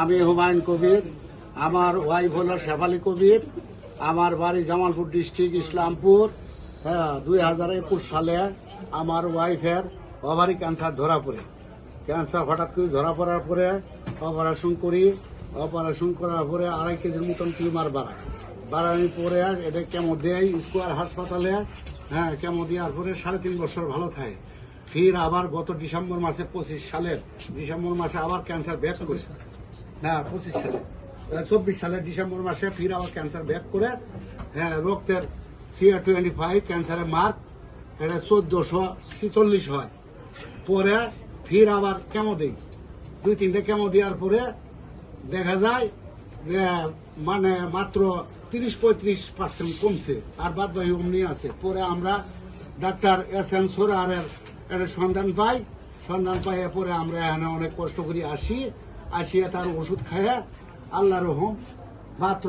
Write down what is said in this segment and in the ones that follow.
আমি হুমায়ুন কবির। আমার ওয়াইফ হলো শেফালি কবির। আমার বাড়ি জামালপুর ডিস্ট্রিক্ট ইসলামপুর। হ্যাঁ দুই হাজার একুশ সালে আমার ওয়াইফের ওভারি ক্যান্সার ধরা পড়ে। ক্যান্সার হঠাৎ করে ধরা পড়ার পরে অপারেশন করি। অপারেশন করার পরে আড়াই কেজির মতন টিউমার বাড়ায়। বাড়ানোর পরে এটা কেমো দেয়? স্কোয়ার হাসপাতালে হ্যাঁ কেমো দেওয়ার পরে সাড়ে তিন বছর ভালো থাকে। ফির আবার গত ডিসেম্বর মাসে, পঁচিশ সালের ডিসেম্বর মাসে আবার ক্যান্সার ব্যাক করেছে হ্যাঁ পঁচিশ সালে। চব্বিশ সালের ডিসেম্বর মাসে ফির আবার ক্যান্সার ব্যাক করে। হ্যাঁ রক্তের সিআর টোয়েন্টি ফাইভ ক্যান্সারের মার্ক এটা চোদ্দশো ছিচল্লিশ হয়। পরে ফির আবার কেমো দেই। দুই, তিনটে কেমো দেওয়ার পরে দেখা যায়, যে মানে মাত্র তিরিশ পঁয়ত্রিশ পার্সেন্ট কমছে, আর বাদ বাকি অমনি আছে। পরে আমরা ডাক্তার এস এন সোরারের একটা সন্ধান পাই। সন্ধান পাই পরে আমরা এখানে অনেক কষ্ট করে আসি। আসিয়া তার ওষুধ খাইয়া আল্লাহ রহম মাত্র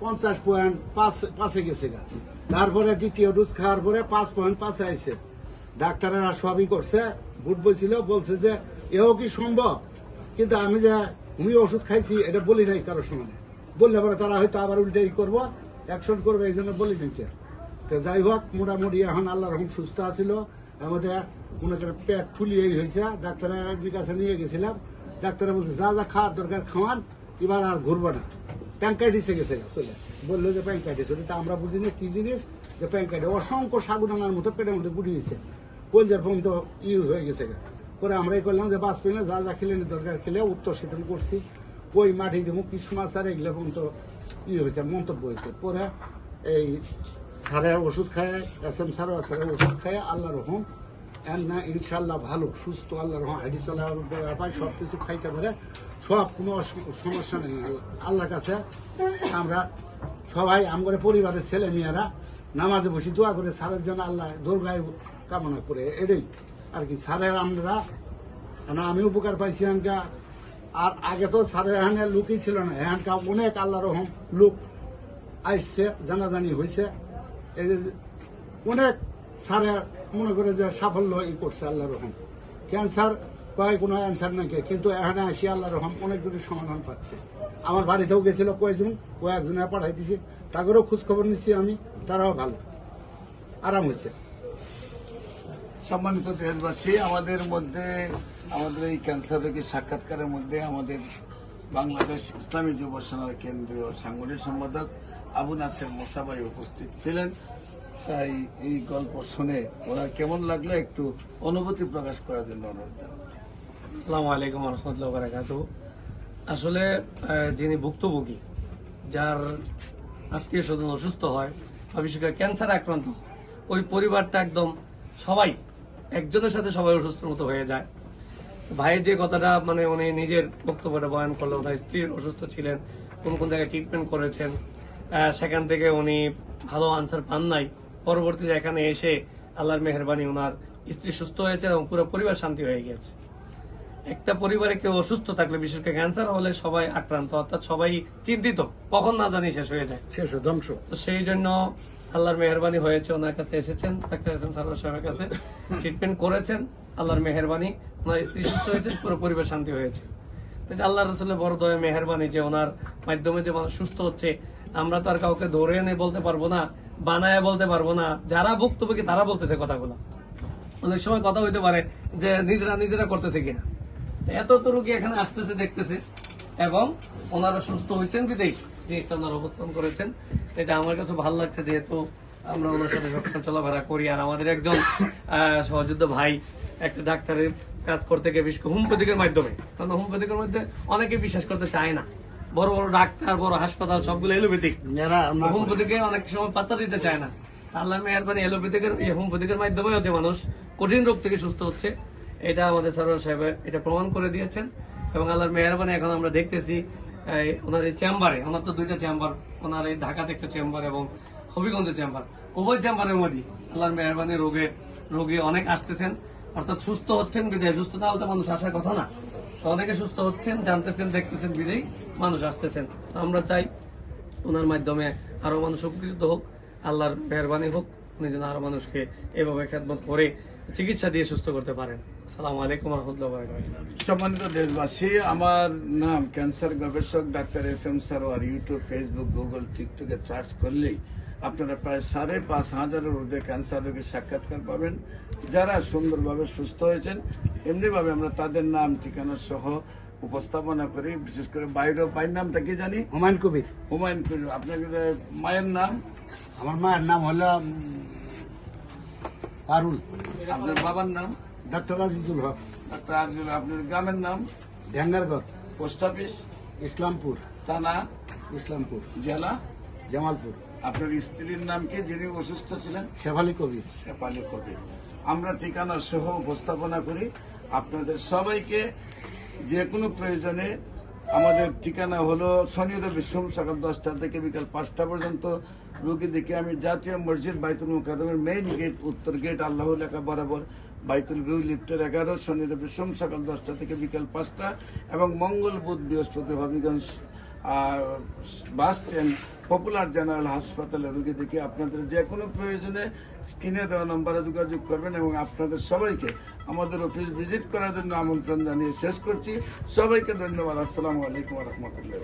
পঞ্চাশ পয়েন্ট পাঁচ, পাঁচে গেছে গা। তারপরে দ্বিতীয় ডোজ খাওয়ার পরে পাঁচ পয়েন্ট পাঁচে আইছে। ডাক্তারেরা সবই করছে। ভোট বলছিল, বলছে যে, এও কি সম্ভব? কিন্তু আমি যে, আমি ওষুধ খাইছি, এটা বলি নাই কারোর সঙ্গে বললে পরে তারা হয়তো আবার উল্টাই করব, অ্যাকশন করবে, এই জন্য বলি নাই। তো যাই হোক, মোটামুটি এখন আল্লাহ রহম সুস্থ আছিল। আমাদের মনে পেট ফুলিয়ে হয়েছে, ডাক্তারের কাছে নিয়ে গেছিলাম। ডাক্তারে বলছে, যা যা, খাওয়ার দরকার, খাওয়ান, এবার আর ঘুরবো না। প্যাঙ্কাইটিসে গেছে চলে বলল যে, প্যাঙ্কাইটিস, ওটা আমরা বুঝি না, কি জিনিস? যে, প্যাঙ্কাইটিস, অসংখ্য সাগুদানার মতো পেটের মধ্যে গুড়িয়েছে কলজার পর্যন্ত ইউজ হয়ে গেছে। পরে আমরাই করলাম যে, বাস পেলে যা যা খেলে দরকার খেলে উত্তর শীতল করছি। ওই মাটি দেবো কিছু মাছ আর এগুলো পর্যন্ত ই হয়েছে, মন্তব্য হয়েছে। পরে এই সারের ওষুধ খায়, এস এম সার সারের ওষুধ খায় আল্লাহ রহম। এর না ইনশাল্লাহ ভালো, সুস্থ আল্লাহ রহম হাঁটি চলার পায় সব কিছু খাইতে পারে, সব কোনো সমস্যা নেই। আল্লাহর কাছে আমরা সবাই আমাদের পরিবারের ছেলে মেয়েরা নামাজে বসে দোয়া করে, সারের জন্য আল্লাহ দুর্গায় কামনা করে, এটাই। আর কি, সারের আমরা আমি উপকার পাইছি এখানকা। আর আগে তো সারের এখানে লোকই ছিল না, এখানকা অনেক আল্লাহ রহম লোক আসছে জানাজানি হয়েছে এই অনেক সারে মনে করে যে সাফল্য ই করছে আল্লাহ রহম। ক্যান্সার কয় কোনো অ্যান্সার নাকি কিন্তু এখানে আসি আল্লাহ রহম অনেক কিছু সমাধান পাচ্ছে। আমার বাড়িতেও গেছিল কয়েকজন কয়েকজনে পাঠাই দিছি। তাদেরও খোঁজ খবর নিচ্ছি আমি, তারাও ভালো। আরাম হয়েছে। সম্মানিত দেশবাসী, আমাদের মধ্যে, আমাদের এই ক্যান্সার রোগী সাক্ষাৎকারের মধ্যে আমাদের বাংলাদেশ ইসলামী যুব সেনার কেন্দ্রীয় সাংগঠনিক সম্পাদক আবু নাসের মোসাবাই উপস্থিত ছিলেন। তাই এই গল্প শুনে ওনার কেমন লাগল একটু অনুভূতি প্রকাশ করার জন্য অনুরোধ জানাচ্ছি। আসসালামু আলাইকুম রহমতুল্লাহ বারাকাত আসলে যিনি ভুক্তভোগী, যার আত্মীয় স্বজন অসুস্থ হয়, বা বিশেষ ক্যান্সার আক্রান্ত ওই পরিবারটা একদম সবাই, একজনের সাথে সবাই অসুস্থর মতো হয়ে যায়। ভাইয়ের যে কথাটা মানে উনি নিজের বক্তব্যটা বয়ান করল তার স্ত্রীর অসুস্থ ছিলেন, কোন কোন জায়গায় ট্রিটমেন্ট করেছেন সেখান থেকে উনি ভালো আনসার পান নাই। পরবর্তীতে এখানে এসে আল্লাহর মেহরবানি ওনার স্ত্রী সুস্থ হয়েছে এবং পুরো পরিবার শান্তি হয়ে গিয়েছে। একটা পরিবারে কেউ অসুস্থ থাকলে বিশেষ করে ক্যান্সার হলে সবাই আক্রান্ত অর্থাৎ সবাই চিন্তিত কখন না জানি শেষ হয়ে যায়। শেষ ধ্বংস। তো সেই জন্য আল্লাহর মেহরবানি হয়েছে ওনার কাছে এসেছেন ডাক্তার সারোয়ার সাহেবের কাছে ট্রিটমেন্ট করেছেন আল্লাহর মেহরবানি ওনার স্ত্রী সুস্থ হয়েছে পুরো পরিবার শান্তি হয়েছে। আল্লাহ রসুলের বড় দয়া মেহরবানি যে ওনার মাধ্যমে যে মানুষ সুস্থ হচ্ছে আমরা তো আর কাউকে ধরে এনে বলতে পারব না বানায় বলতে পারব না। যারা ভুক্তভোগী তারা বলতেছে কথাগুলো। অনেক সময় কথা হইতে পারে যে নিজেরা নিজেরা করতেছে কিনা। এত তো রুগী এখানে আসতেছে, দেখতেছে এবং ওনারা সুস্থ হয়েছেন বিদেশ। জিনিসটা ওনারা অবস্থান করেছেন। এটা আমার কাছে ভালো লাগছে যেহেতু আমরা ওনার সাথে সবসময় চলাফেরা করি। আর আমাদের একজন সহযোদ্ধ ভাই একটা ডাক্তারের কাজ করতে গিয়ে বিশেষ করে হোমিওপ্যাথিকের মাধ্যমে। কারণ হোমিওপ্যাথিকের মধ্যে অনেকে বিশ্বাস করতে চায় না। বড় বড় ডাক্তার বড় হাসপাতাল সবগুলো এলোপ্যাথিক হোমিওপ্যাথিকে অনেক সময় পাত্তা দিতে চায় না। আল্লাহ মেহরবানি এলোপ্যাথিকের হোমিওপ্যাথিকের মাধ্যমে হচ্ছে মানুষ কঠিন রোগ থেকে সুস্থ হচ্ছে। এটা আমাদের সরোয়ার সাহেব এটা প্রমাণ করে দিয়েছেন। এবং আল্লাহর মেহরবানি এখন আমরা দেখতেছি ওনার এই চেম্বারে ওনার তো দুইটা চেম্বার ওনার এই ঢাকাতে একটা চেম্বার এবং হবিগঞ্জের চেম্বার। উভয় চেম্বারের মধ্যে আল্লাহর মেহরবানি রোগের রোগী অনেক আসতেছেন। অর্থাৎ সুস্থ হচ্ছেন বিদায় সুস্থ না হলে তো মানুষ আসার কথা না। অনেকে সুস্থ হচ্ছেন, জানতেছেন, দেখতেছেন বিদায় মানুষ আসতেছেন। আমরা চাই ওনার মাধ্যমে আরও মানুষ উপকৃত হোক, আল্লাহর মেহরবানি হোক, উনি যেন আরও মানুষকে এভাবে খেদমত করে চিকিৎসা দিয়ে সুস্থ করতে পারেন। সালাম সম্মানিত দেশবাসী, আমার নাম ক্যান্সার গবেষক doctor S M Sarwar YouTube Facebook Google টিকটকে সার্চ করলেই আপনারা প্রায় সাড়ে পাঁচ হাজারের ঊর্ধ্বে ক্যান্সার রোগীর সাক্ষাৎকার পাবেন। যারা সুন্দরভাবে সুস্থ হয়েছেন এমনিভাবে আমরা তাদের নাম ঠিকানা সহ উপস্থাপনা করি। বিশেষ করে বাইরেও বাইর নামটা কি জানি? হুমায়ুন কবির। হুমায়ুন কবির। আপনার মায়ের নাম? আমার মায়ের নাম হলো পারুল। আপনার বাবার নাম? ডাক্তার আজিজুল হক। ডাক্তার আজিজুল আপনার গ্রামের নাম? Dangargarh post office? ইসলামপুর। থানা? ইসলামপুর। জেলা? জামালপুর। আপনার স্ত্রীর নাম কি যিনি অসুস্থ ছিলেন? শেফালি কবির। শেফালি কবির। আমরা ঠিকানা সহ উপস্থাপনা করি। আপনাদের সবাইকে যে কোনো প্রয়োজনে আমাদের ঠিকানা হলো শনি রবি সোম সকাল দশটা থেকে বিকাল পাঁচটা পর্যন্ত। রোগী দেখে আমি জাতীয় মসজিদ বাইতুল মুকাদমের মেইন গেট উত্তর গেট আল্লাহ লেখা বরাবর বাইতুল ভিউ লিফটের এগারো শনি রবি সোম সকাল দশটা থেকে বিকাল পাঁচটা এবং মঙ্গল বুধ বৃহস্পতি Habiganj bus stand popular general হাসপাতালে রুগী দেখে আপনাদের যে কোনো প্রয়োজনে স্ক্রিনে দেওয়া নম্বরে যোগাযোগ করবেন এবং আপনাদের সবাইকে আমাদের অফিস ভিজিট করার জন্য আমন্ত্রণ জানিয়ে শেষ করছি। সবাইকে ধন্যবাদ। আসসালামু আলাইকুম রহমতুল্লাহ